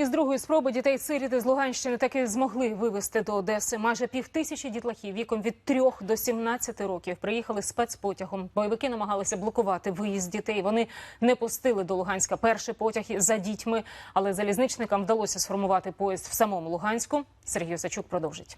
Із другої спроби дітей сиріти з Луганщини таки змогли вивезти до Одеси. Майже півтисячі дітлахів віком від 3 до 17 років приїхали спецпотягом. Бойовики намагалися блокувати виїзд дітей. Вони не пустили до Луганська перший потяг за дітьми, але залізничникам вдалося сформувати поїзд в самому Луганську. Сергій Осачук продовжить.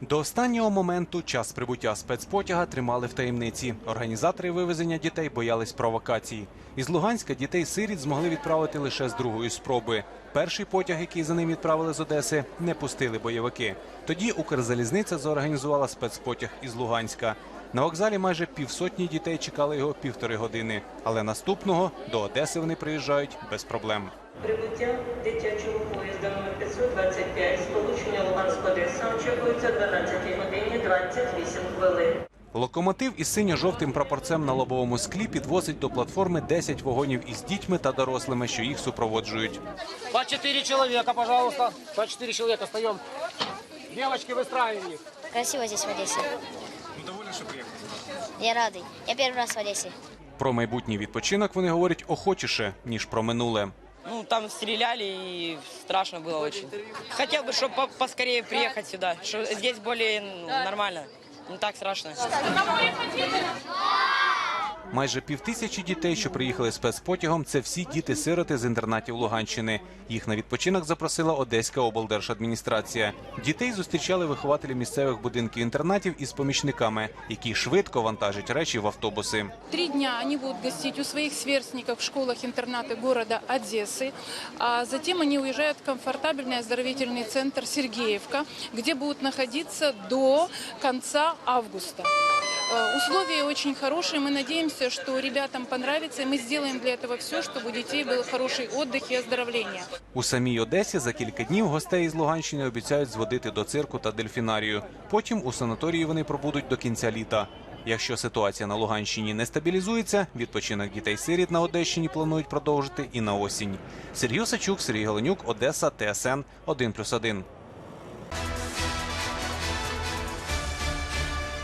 До останнього моменту час прибуття спецпотяга тримали в таємниці. Організатори вивезення дітей боялись провокацій. Із Луганська дітей-сиріт змогли відправити лише з другої спроби. Перший потяг, який за ним відправили з Одеси, не пустили бойовики. Тоді Укрзалізниця зорганізувала спецпотяг із Луганська. На вокзалі майже півсотні дітей чекали його півтори години. Але наступного до Одеси вони приїжджають без проблем. Прибуття дитячого поїзда номер 525 сполучення Луганськ-Одеса очікується 12 годині 28 хвилин. Локомотив із синьо-жовтим прапорцем на лобовому склі підвозить до платформи 10 вагонів із дітьми та дорослими, що їх супроводжують. По четыре человека, пожалуйста. По четыре человека встаем. Девочки, выстраиваем их. Красиво здесь в Одессе. Ну, довольно, что приехали Я радый. Я первый раз в Одессе. Про майбутній відпочинок вони говорять охочіше ніж про минуле. Ну, там стреляли и страшно было очень. Хотел бы, чтобы поскорее приехать сюда, что здесь более ну, нормально, не так страшно. Майже півтисячі дітей, що приїхали спецпотягом, це всі діти-сироти з інтернатів Луганщини. Їх на відпочинок запросила Одеська облдержадміністрація. Дітей зустрічали вихователі місцевих будинків інтернатів із помічниками, які швидко вантажать речі в автобуси. Три дня они будут гостить у своих сверстников в школах-интернаты города Одессы, а затем они уезжают в комфортабельный оздоровительный центр Сергеевка, где будут находиться до конца августа. Э, Условия очень хорошие, мы надеемся, что ребятам понравится, и мы сделаем для этого все, чтобы у детей был хороший отдых и оздоровление. У самій Одесі за кілька днів гостей із Луганщини обіцяють зводити до цирку та дельфінарію. Потім у санаторії вони пробудуть до кінця літа. Якщо ситуація на Луганщині не стабілізується, відпочинок дітей-сиріт на Одещині планують продовжити і на осінь. Сергій Сачук, Сергій Галенюк, Одеса, ТСН 1+,1.